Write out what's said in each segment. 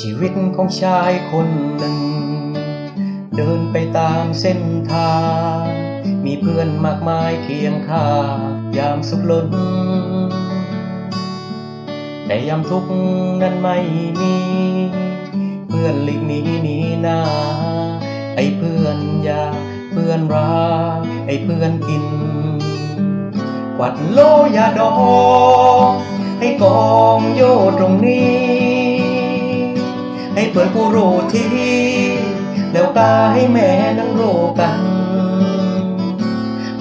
ชีวิตของชายคนหนึ่ง เดินไปตามเส้นทาง มีเพื่อนมากมายเคียงข้างยามสุขล้น แต่ยามทุกข์นั้นไม่มี เพื่อนหลีกหนีหนีหน้า ไอ้เพื่อนยาเพื่อนรักไอ้เพื่อนกิน กวัดโลยาดองให้กองโยตรงนี้ เพื่อนผู้รู้ที่แล้วกาให้แม่นั้นรู้กัน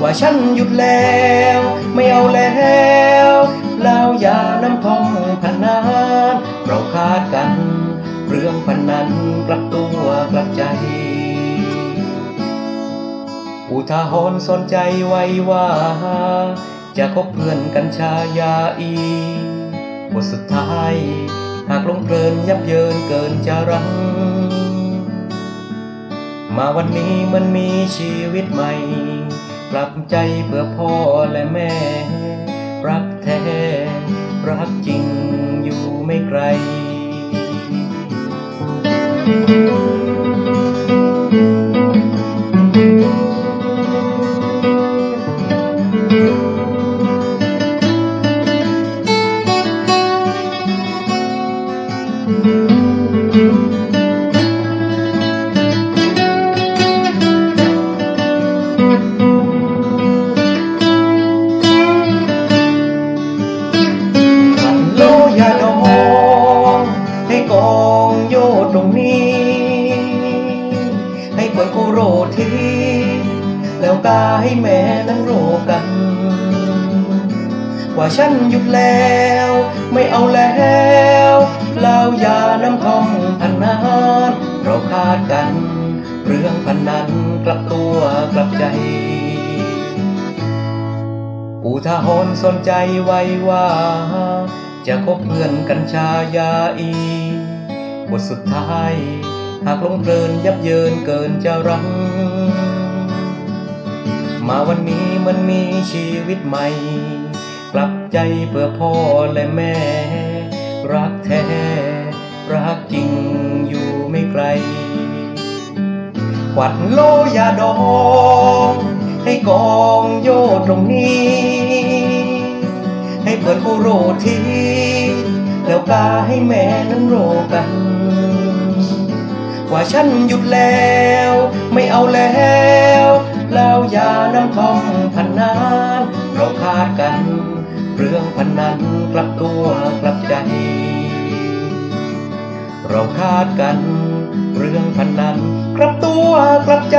ว่าฉันหยุดแล้ว ไม่เอาแล้วแล้วอย่าน้ำทองพนันเราคาดกัน เรื่องพนันกลับตัวกลับใจ อุทาหรณ์สนใจไว้ว่า จะคบเพื่อนกัญชายาอีบทสุดท้าย หากลงเพลินยับเยินเกินจะรัง มาวันนี้มันมีชีวิตใหม่ กลับใจเพื่อพ่อและแม่ รักแท้ รักจริงอยู่ไม่ไกล ขันโลยาดองให้กองโยตรงนี้ให้ปิดโคโรทีแล้วกาให้แม่นั้นโรกัน ว่าฉันหยุดแล้ว เรื่องพันนั้นกลับตัวกลับใจ อุทาหรณ์สนใจไว้ว่า จะคบเพื่อนกัญชายาอีบทสุดท้าย หากลงเพลินยับเยินเกินจะรัง มาวันนี้มันมีชีวิตใหม่ กลับใจเพื่อพ่อและแม่ รักแท้ รักจริงอยู่ไม่ไกล กวัดโลยาดองให้กองโยตรงนี้ ให้เปิดผู้โรทีแล้วกาให้แม่นั้นโรกัน ว่าฉันหยุดแล้ว ไม่เอาแล้วแล้วยานำทองพันนานเราคาดกัน เรื่องพันนั้นกลับตัวกลับใจ เราคาดกัน เรื่องพันนั้นกลับตัวกลับใจ